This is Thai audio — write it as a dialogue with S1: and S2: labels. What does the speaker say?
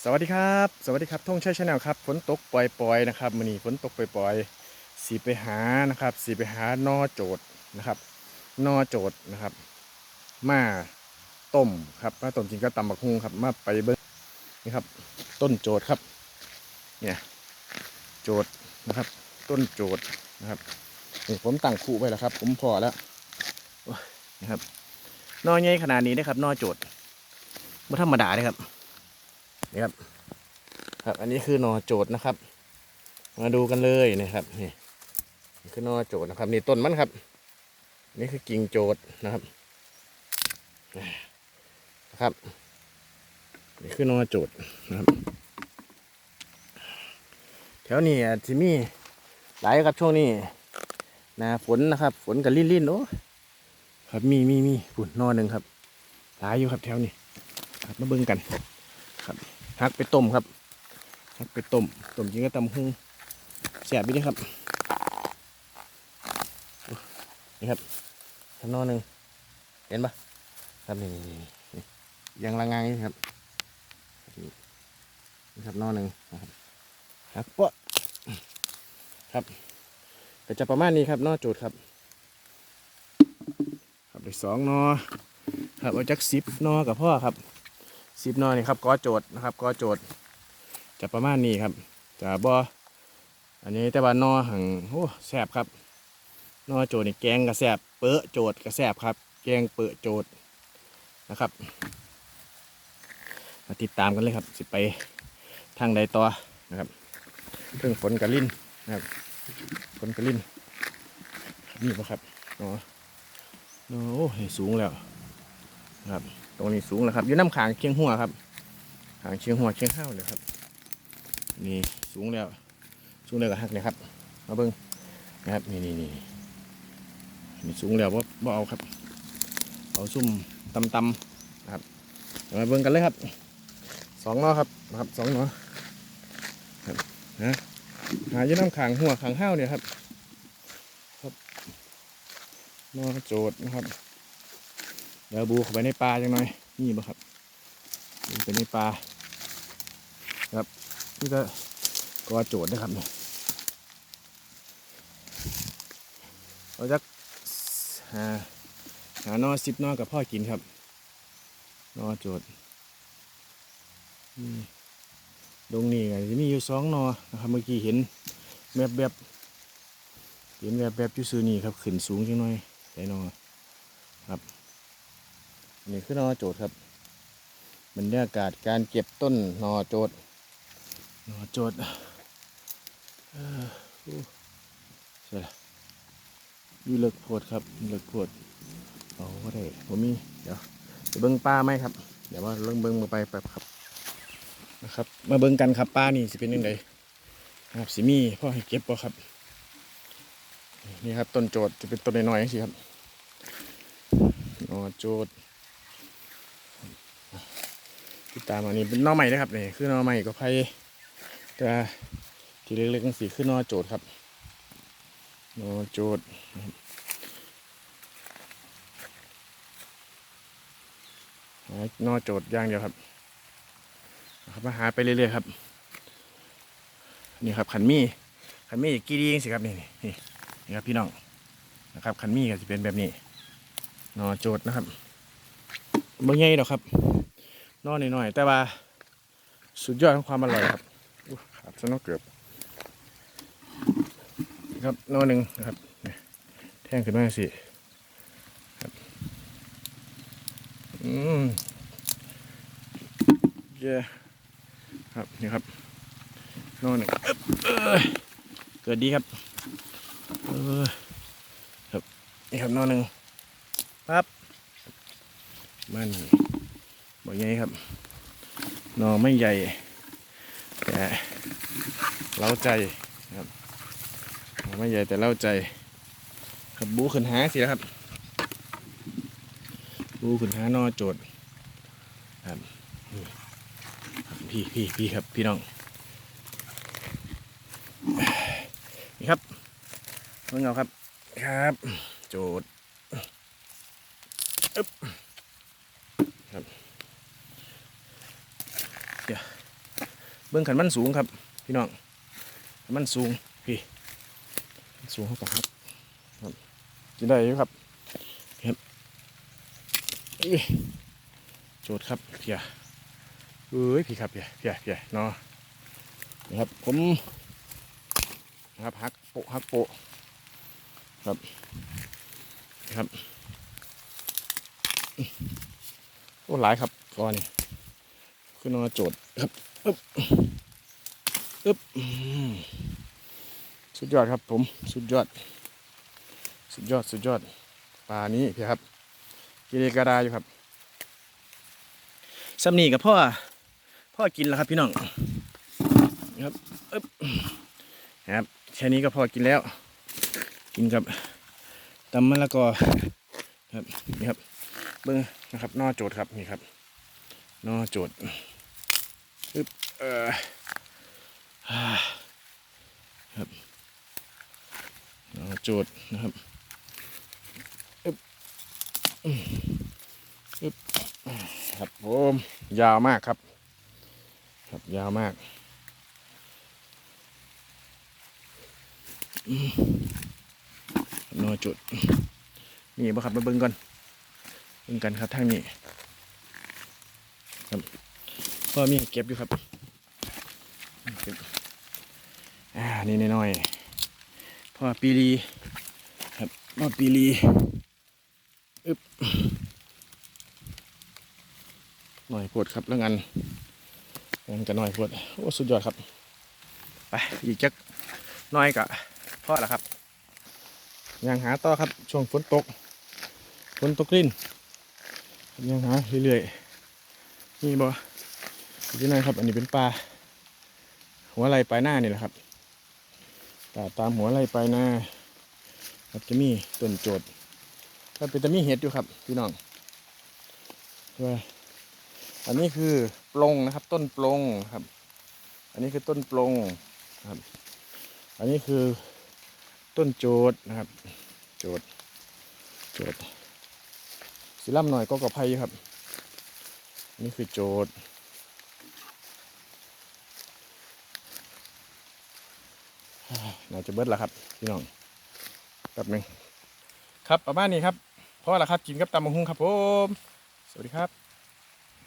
S1: สวัสดีครับ สวัสดีครับท่องใช้ชาแนลครับฝนตกปล่อยๆนะครับมื้อนี้ฝนตกปล่อยๆสีไปหานะครับสีไปหานอโจดนะครับนอโจดนะครับ มาต้มครับมาต้มจริงก็ตำบักฮุงครับมาไปเบิ้งนี่ครับ ต้นโจดครับ เนี่ยโจดนะครับ ต้นโจดนะครับนี่ผมตั้งคู่ไว้แล้วครับ ผมพอแล้วนะครับนอใหญ่ขนาดนี้นะครับนอโจดไม่ธรรมดาเลยครับ นี่ครับ ครับ อันนี้คือนอโจดนะครับ มาดูกันเลยนะครับ นี่คือนอโจดนะครับ นี่ต้นมันครับ นี่คือกิ่งโจดนะครับนะครับนี่คือนอโจดนะครับ แถวนี้อาจจะมีหลายครับช่วงนี้นาฝนนะครับ ฝนกับลิ่นๆโอ้ครับมีมีมีฝุ่นนอหนึ่งครับหลายอยู่ครับแถวนี้ครับมาเบิ่งกัน ครักไปต้มครับฮักไปต้มต้มจริงก็ตำหุ้งแสบไปดิครับนี่ครับทำนอหนึ่งเห็นปะครับนี่ยังละงางนี่ครับนี่ครับนอหนึ่งนะครับฮักปะครับก็จะประมาณนี้ครับนอโจดครับ ครับได้สองนอครับเอาจักสิบนอกับพ่อครับ สิบนอนี่ครับกอโจทย์นะครับกอโจทย์ จะประมาณนี้ครับจะบออันนี้แต่ว่านอหังโอ้แสบครับนอโจทย์นี่แกงกระแสบเปอะโจทย์กระแสบครับ แกงเปอะโจทย์นะครับ มาติดตามกันเลยครับ สิไปทางใดต่อนะครับเรื่งฝนกระลิ่นนะครับฝนกระลิ่นนี่ปะครับอ๋อโอ้สูงแล้วนะครับ ตรงนี้สูงแล้วครับอยู่น้ำขางเชียงหัวครับขางเชียงหัวเชียงห้าวเลยครับ นี่สูงแล้วสูงแล้วก็หักเลยครับมาเบิ้งนะครับนี่นี่นี่นี่สูงแล้วว่าบ่เอาครับ เอาซุ่มตำตำนะครับมาเบิ้งกันเลยครับสองนอครับนะครับสองนอครับนะหาอยู่น้ำขางหัวขางห้าวเนี่ยครับครับนอโจดนะครับ เดี๋ยวบูเข้าไปในปลาจังหน่อย นี่บ่ครับลงไปในปลาครับนี่ก็กอโจดนะครับนี่เราจะหาหานอสิบนอกับพ่อกินครับ นอโจดนี่ตรงนี้ก็จะมีอยู่สองนอนะครับเมื่อกี้เห็นแบบแบบเห็นแบบแบบอยู่ซื้อนี่ครับขึ้นสูงจังหน่อยแต่นออัน นี่คือนอโจดครับบรรยากาศการเก็บต้นนอโจดนอโจดเออใช่ละยูเลิกโพดครับเลิกโพดเอาก็ได้ผมมีเดี๋ยวจะเบิ้งปลาไหมครับ เดี๋ยวว่าเริ่มเบิ้งมาไปแบบครับนะครับ มาเบิ้งกันครับปลานี่สิเป็นยังไงครับสิมีพ่อให้เก็บป่ะครับนี่ครับต้นโจดจะเป็นต้นน้อยๆสิครับนอโจด ติดตามอันนี้เป็นนอใหม่นะครับนี่คือนอใหม่ก็ไผ่แต่ที่เล็กๆนั่นสีคือนอโจดครับนอโจดนอโจดย่างเดียวครับครับมาหาไปเรื่อยๆครับ นี่ครับขันมี่ขันมี่กีดีเองสิครับนี่นี่นี่ครับพี่น้องนะครับขันมี่ก็จะเป็นแบบนี้นอโจดนะครับบ่ใหญ่ดอกครับ นอนหน่อยๆแต่ว่าสุดยอดของความอร่อยครับอุ๊ยขาดซะเนอกเกือบครับนอนหนึ่งนะครับนี่แท่งขึ้นมาสิครับอืมเย้ครับนี่ครับนอนหนึ่งอึ๊บเอ้ยเกิดดีครับเออครับนี่ครับนอนหนึ่งปั๊บมัน บ่ใหญ่ครับหนอไม่ใหญ่แต่เล้าใจครับหนอไม่ใหญ่แต่เล้าใจ ครับบูขึ้นหาสิครับ บูขึ้นหานอโจดครับนี่ครับพี่พี่พี่ครับพี่น้องนี่ครับเพิ่งเอาครับครับ โจดอึ๊บครับเดี๋ยว เบื้องขันมันสูงครับ พี่น้องมันสูงพี่สูงเขากับครับครับกินได้อยู่ครับครับโจทย์ครับเพียเอ้ยพี่ครับเพียเพียเพียเนาะนะครับผมนะครับหักโปะหักโปครับครับโอ้หลายครับก้อนนี่ คือนอโจทย์ครับอึ๊บอึ๊บสุดยอดครับผมสุดยอด สุดยอดสุดยอดปลานี้พี่ครับกิเลกระดาอยู่ครับซัมนี่กับพ่อพ่อกินแล้วครับพี่น้องครับอึ๊บครับแค่นี้ก็พอกินแล้ว กินกับตำมะละกอครับนี่ครับเบิ้งนะครับนอโจดครับนี่ครับนอโจด อึบเออฮ่าครับนอโจดนะครับอึบอึบครับผมยาวมากครับ ครับยาวมากอืมนอจุดนี่บ่ครับมาเบิ่งก่อนเบิ่งกันครับทางนี้ครับ พ่อมีเก็บอยู่ครับเก็บอ่านี่น้อยๆพ่อปีรีครับพ่อปีรีอึบหน่อยปวดครับแล้วงันงันกันหน่อยปวดโอ้สุดยอดครับไปอีกจักหน้อยกะพ่อแล้วครับยังหาต่อครับช่วงฝนตกฝนตกลิ้นยังหาเรื่อยๆนี่บ่ ที่นั่นครับ อันนี้เป็นปลาหัวไหลปลายหน้านี่แหละครับปลาตามหัวไหลปลายหน้าครับจะมีต้นโจดก็เป็นจะมีเห็ดอยู่ครับ พี่น้องว่าอันนี้คือปลงนะครับ ต้นปลงครับ อันนี้คือต้นปลงครับ อันนี้คือต้นโจดนะครับ โจดโจดสีล่ำหน่อยก็กระไพครับนนี้คือโจดอ่า น่าจะเบิดแล้วครับพี่น้องแป๊บนึงครับประมาณนี้ครับพราะละครับกินกับตำมะฮุงครับผม สวัสดีครับ